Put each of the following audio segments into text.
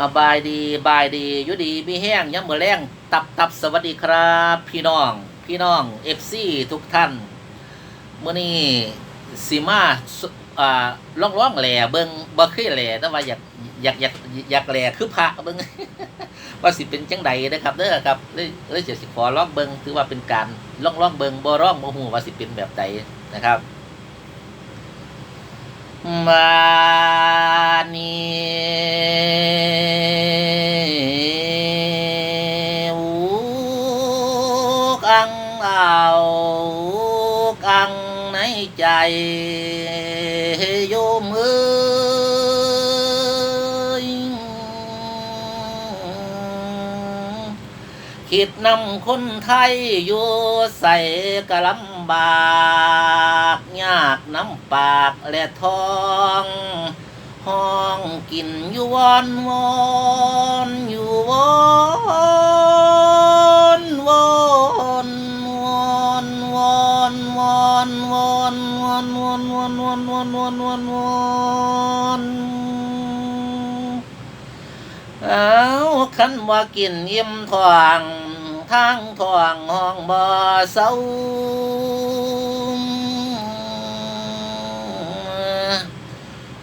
อาบายดีบายดียู่ดีมีแห้งยังมือแรงตับตับสวัสดีครับ พี่น้อง พี่น้องเอฟซีทุกท่านเมื่อนี้สีมาอ่าล่องล่องแหล่เบิงบ่เคยแหล่แต่ว่าอยากอยากอยากอยากแหล่คือพระเบิงว่าสิเป็นจังใดนะครับเด้อครับเลยเลยจะสิขอล่องเบิงถือว่าเป็นการล่องล่องเบิงบ่ร้องบ่ฮู้ว่าสิเป็นแบบใดนะครับ มานีอูกังเอากังในใจโยมเอ้ยคิดนำคนไทยอยู่ใส่กะลำบาก น้ำปากและท้อง ห้องกินอยู่วอนวอนอยู่วอนวอนวอนวอนวอนวอนวอนวอนวอนวอนวอนวอนวอนวอนเอาคันว่ากินอิ่มทองทางทองห้องบ่เศร้า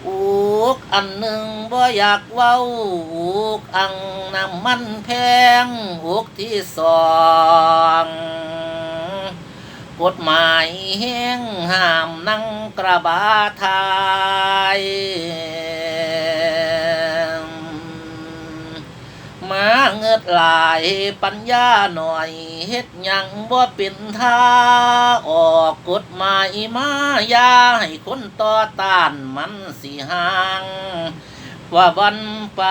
อูก อันหนึ่งบ่อยากเว้าอุกอังน้ำมันแพงอูกที่สองกฎหมายแห้งห้ามนั่งกระบาทาย เงิดหลายปัญญาหน่อยเฮ็ดยังบ่เป็นท่าออกกฎหมายมายาให้คนต่อต้านมันสิห่างว่าวันไป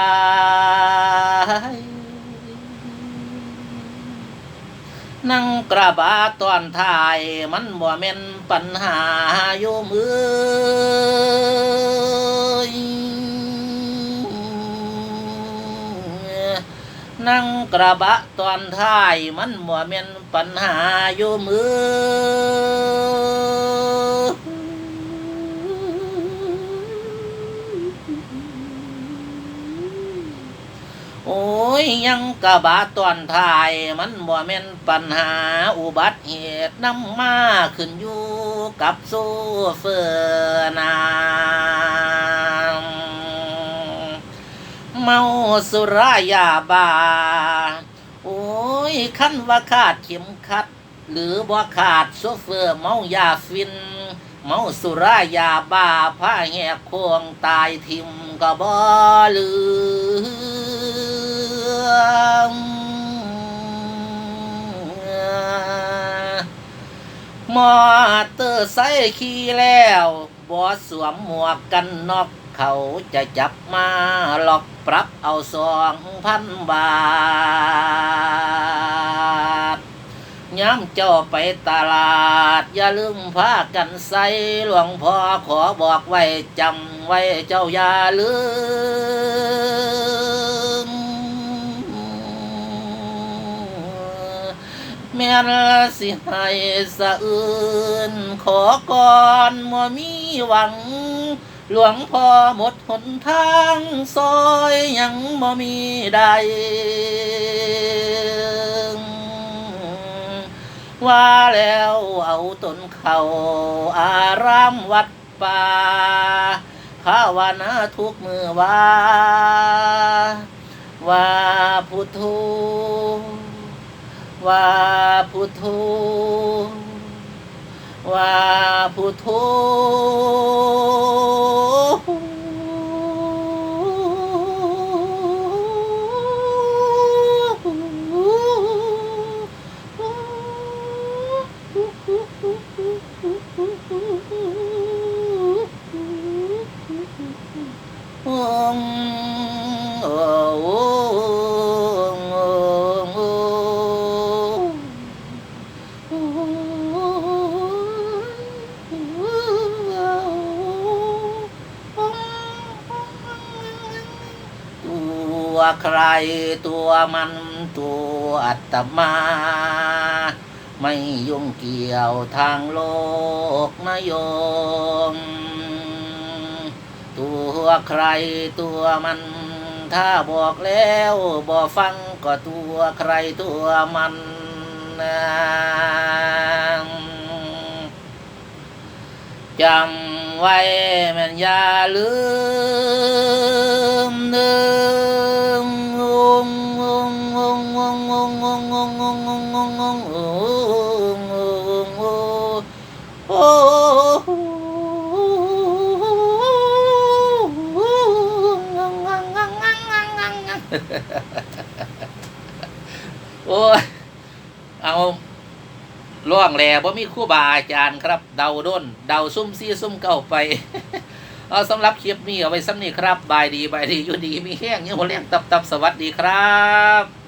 นั่งกระบาตอนถ่ายมันบ่แม่นปัญหาอยู่มือ นั่งกระบะตอนท้ายมันบ่แม่นปัญหาอยู่มือ โอ้ยยังกระบะตอนท้ายมันบ่แม่นปัญหาอุบัติเหตุนำมาขึ้นอยู่กับโซเฟอร์นา เมาสุรายาบา โอ้ยคันว่าขาดเข็มขัด หรือบ่ขาดโซเฟอร์เมายาฟิน เมาสุรายาบาผ้าแหกโคงตายทิมก็บ่ลืมมอเตอร์ไซค์ขี่แล้วบ่สวมหมวกกันน็อก เขาจะจับมาหลอกปรับเอาสองพันบาทย้ำเจ้าไปตลาด อย่าลืมพากันใส่หลวงพ่อขอบอกไว้จำไว้เจ้าอย่าลืม แม่นสิให้สะอื่น ขอก่อนมัวมีหวัง หลวงพ่อหมดหนทางซอยยังบ่มีใด ว่าแล้วเอาตนเขาอารามวัดป่าภาวนาทุกมือว่า ว่าพุทโธว่าพุทโธว่าพุทโธ ตัวใครตัวมันตัวอัตมา ไม่ยุ่งเกี่ยวทางโลกนโยม ตัวใครตัวมัน ถ้าบอกแล้วบ่ฟังก็ตัวใครตัวมันนะจำไว้แมันอย่าลืม โอ้ยเอาล่วงแหล่บ่มีครู่บาอาจารย์ครับ เดาด้น เดาซุ่มซี่ซุ่มเก้าไป เอาสำหรับคลิปนี้เอาไว้สำนี้ครับ บายดีบายดีอยู่ดีมีแห้งยังหัวเลี้ยงตับตับสวัสดีครับ